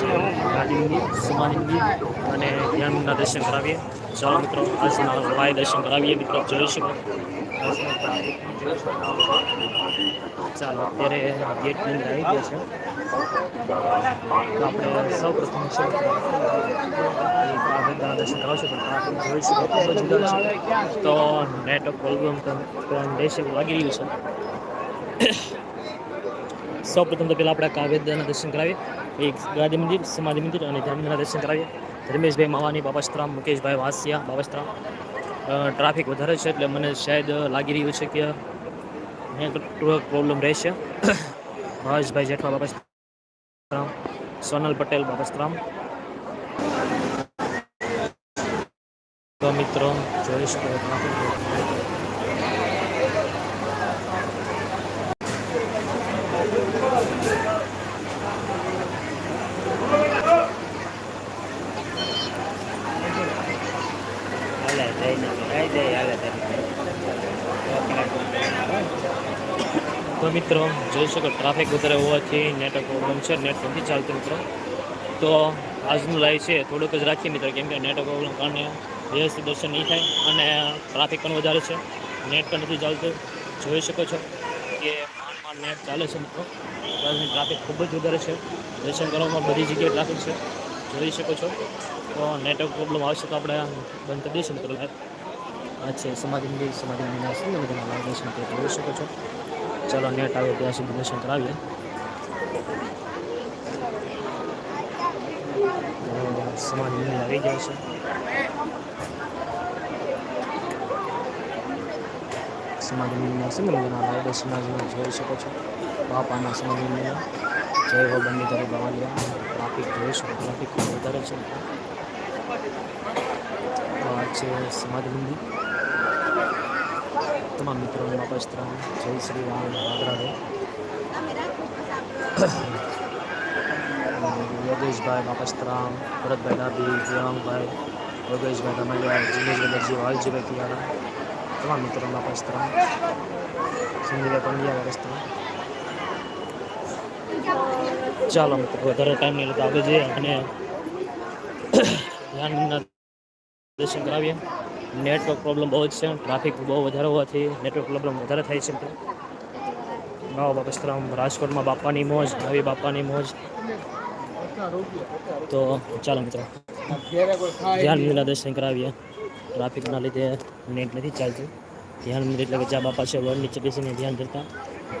ગાંધી સમાધિ અને ધ્યાનના દર્શન કરાવીએ. ચાલો મિત્રો આજના લાય દર્શન કરાવીએ. મિત્રો જોઈ ચાલો, અત્યારે ગેટની અંદર આવી ગયા છે. આપણે સૌ પ્રથમ છે દર્શન કરાવશું, પણ જોઈ શકો, ખૂબ જ જુદા છે. તો નેટવર્ક પ્રોબ્લેમ દેશ એવું લાગી રહ્યું છે. સૌ પ્રથમ તો પહેલાં આપણે કાવ્યદાના દર્શન કરાવીએ. એક ગાંધી મંદિર, સમાધિ મંદિર અને ધર્મના દર્શન કરાવીએ. ધર્મેશભાઈ માવાની બાબાસ્ત્રામ મુકેશભાઈ વાસિયા બાબાસ્ત્રામ ટ્રાફિક વધારે છે એટલે મને શાયદ લાગી રહ્યું છે કે નેટવર્ક પ્રોબ્લેમ રહેશે. ભાવેશભાઈ જેઠવા બાબાસ્ત્રામ સોનલ પટેલ બાબાસ્ત્રામ તો મિત્રો, જોઈ તો મિત્રો જોઈ શકો ટ્રાફિક વધારે હોવાથી નેટવર્ક પ્રોબ્લેમ છે નેટ નથી ચાલતું મિત્રો. તો આજનું લાઈવ છે, થોડુંક જ રાખીએ મિત્રો, કેમ કે નેટવર્ક પ્રોબ્લેમ કારણે વ્યવસ્થિત દર્શન નહીં થાય અને ટ્રાફિક પણ વધારે છે. નેટ પણ નથી ચાલતું. જોઈ શકો છો કે નેટ ચાલે છે મિત્રો. ટ્રાફિક ખૂબ જ વધારે છે. દર્શન કરવામાં બધી જગ્યાએ ટ્રાફિક છે. જોઈ શકો છો. તો નેટવર્ક પ્રોબ્લેમ આવશે તો આપણે બંધ કરી દઈશું મિત્રો લાઈવ આ છે સમાધિ મંદિર, સમાધિ મંદિરના સુંદર મજાના લાઈવ દર્શન તો જોઈ શકો છો. ચાલો નેટ આવે ત્યાં સુધી દર્શન કરાવીએ. સમાધિ મંદિર આવી જાય છે. સમાધિ મંદિરના સુંદર બધા લાઈવ દર્શન જોઈ શકો છો. બાપાના સમાધિ મંદિર. જય હો બંને તરે બવાલિયા ટ્રાફિક જોઈ શકો ખૂબ વધારે છે આ છે સમાજ મંદિર તમામ મિત્રોને વાપસ ત્રણ જય શ્રી રામ રાધરાધે યોગેશભાઈ બાપસ્તરામ ભરતભાઈ ડાબી દેવાંગભાઈ યોગેશભાઈ રમૈયા જીનેશભાઈ દરજી, વાલજીભાઈ પિયાળા તમામ મિત્રોને વાપસ ત્રામ સિંધીભાઈ પંડ્યા વાપસ ચાલો, વધારે ટાઈમ નહીં લેતા આગળ જઈએ અને ધ્યાનના દર્શન કરાવીએ. નેટવર્ક પ્રોબ્લેમ બહુ જ છે ટ્રાફિક બહુ વધારે હોવાથી નેટવર્ક પ્રોબ્લેમ વધારે થાય છે. નવા બાપસ્તરામ રાજકોટમાં બાપાની મોજ નવી બાપાની મોજ. તો ચાલો મિત્રો, ધ્યાન મંદિરના દર્શન કરાવીએ. ટ્રાફિકના લીધે નેટ નથી ચાલતું. ધ્યાન એટલે કે જ્યાં બાપા છે વડ નીચે બેસીને ધ્યાન ધરતા.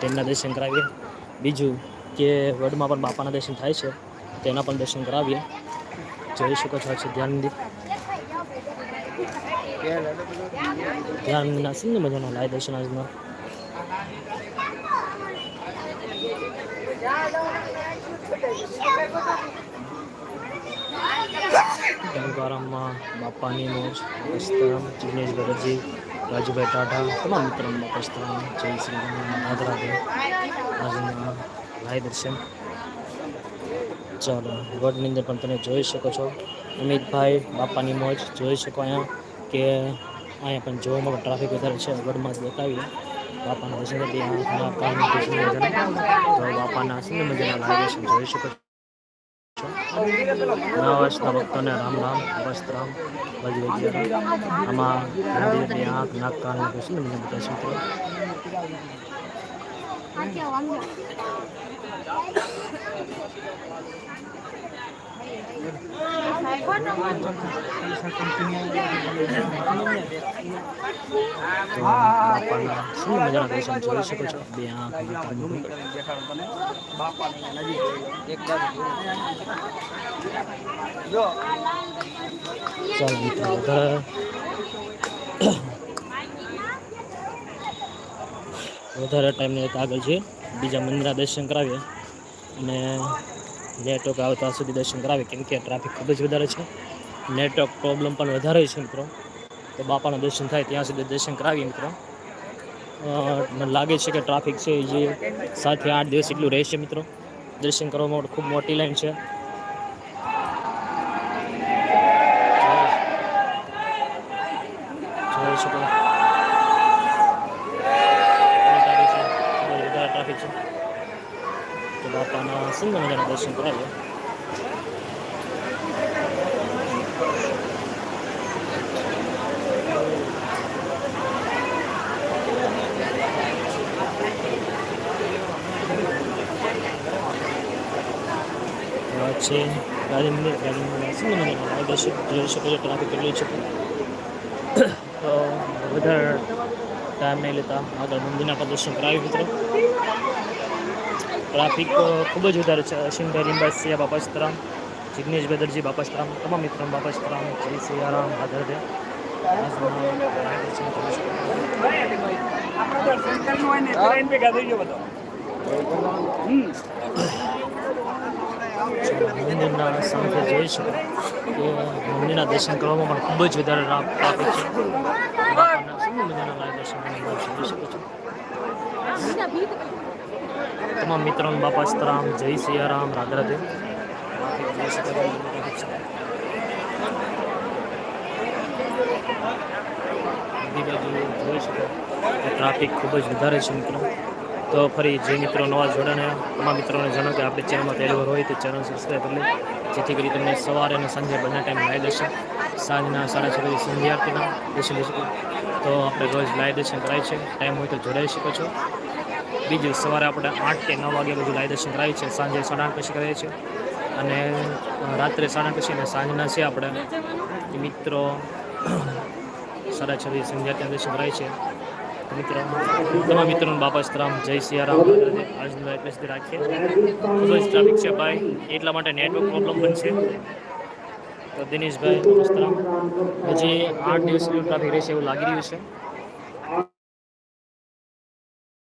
તેમના દર્શન કરાવીએ. બીજું કે વડમાં પણ બાપાના દર્શન થાય છે, તેના પણ દર્શન કરાવીએ. જોઈ શકો છો છે ધ્યાન મંદિર ધ્યાન મંદિરના મજાના લાય દર્શન આજના. બાપાની મોજ પસ્તરામ જીનેશ બેનર્જી રાજુભાઈ ટાઢા, તમામ મિત્રોમાં પસ્તરામ જય શ્રી રામ રાધે આજના લાય દર્શન. ચાલો ગઢની અંદર પણ તમે જોઈ શકો છો. અમિતભાઈ બાપાની મોજ જોઈ શકો અહીંયા, કે અહીંયા પણ જોવામાં પણ ટ્રાફિક વધારે છે. ગઢમાં બતાવીએ બાપાના દર્શન કાનની બાપાના સુંદર મજાના દર્શન જોઈ શકો છો. નવા વર્ષના ભક્તોને રામ રામ વસ્ત્રામ ભજવે આમાં મંદિરની આંખ, નાક કાન સુંદર મજાના દર્શન કરો. મજાના દર્શન જોઈ વધારે વધારે ટાઈમ નહીં આગળ છે. બીજા મંદિરના દર્શન કરાવીએ. અને નેટવર્ક આવે ત્યાં સુધી દર્શન કરાવે, કેમ કે ટ્રાફિક ખૂબ જ વધારે છે. નેટવર્ક પ્રોબ્લેમ પણ વધારે છે મિત્રો. તો બાપાના દર્શન થાય ત્યાં સુધી દર્શન કરાવીએ મિત્રો. મને લાગે છે કે ટ્રાફિક છે જે સાતથી આઠ દિવસ એટલું રહેશે મિત્રો. દર્શન કરવા માટે ખૂબ મોટી લાઈન છે. સુંદર મજાના દર્શન કરાવીએ છે રાજ મંદિર રાજ મંદિરના સુંદર મજાના દર્શક જોઈ શકો છો ટ્રાફિક કેટલી છે તો વધારે ટાઈમ નહીં લેતા આગળ મંદિરના પર કરાવી મિત્રો ટ્રાફિક ખૂબ જ વધારે છે. અશ્વિનભાઈ લીંબાસિયા બાપાસ્તરામ જિગ્નેશ બેદરજી બાપાસ્તરામ તમામ મિત્રો બાપાસ્તરામ જય સિયારામ હાજર છે મંદિરના સાંજે જોઈ શકો. દર્શન કરવામાં પણ ખૂબ જ વધારે ટ્રાફિક છે. મંદિરના લાઈવ દર્શન જોઈ શકો છો. તમામ મિત્રોને બાપા સીતારામ જય સિયારામ રાધરાધે રાધે. બધી બાજુ જોઈ શકો ટ્રાફિક ખૂબ જ વધારે છે મિત્રો. તો ફરી જે મિત્રો નવા જોડાને તમામ મિત્રોને જણાવો કે આપણી ચેનલમાં પહેલી હોય તો ચેનલ સબસ્ક્રાઈબ કરી લે. જેથી કરી તમને સવારે અને સાંજે બંને ટાઈમ લાઈવ દેશે. સાંજના સાડા છ વાગે સંધ્યા આરતીના દર્શન લઈ શકો. તો આપણે રોજ લાવી દર્શન કરાય છે. ટાઈમ હોય તો જોડાઈ શકો છો. બીજું સવારે આપણે આઠ કે નવ વાગે બધું લાઈવ દર્શન કરાવીએ છીએ સાંજે સાડા આઠ પછી કરીએ છીએ. અને રાત્રે સાડા આઠ પછી અને સાંજના છે આપણે. મિત્રો સાડા છ સંધ્યા ત્યાં દર્શન કરાય છે. મિત્રો, તમામ મિત્રોનું બાપા સીતારામ જય સિયારામ આજનું એટલે સુધી રાખીએ. ટ્રાફિક છે, ભાઈ. એટલા માટે નેટવર્ક પ્રોબ્લેમ છે તો દિનેશભાઈ બાપા સીતારામ હજી આઠ દિવસ જેટલું ટ્રાફિક રહેશે એવું લાગી રહ્યું છે.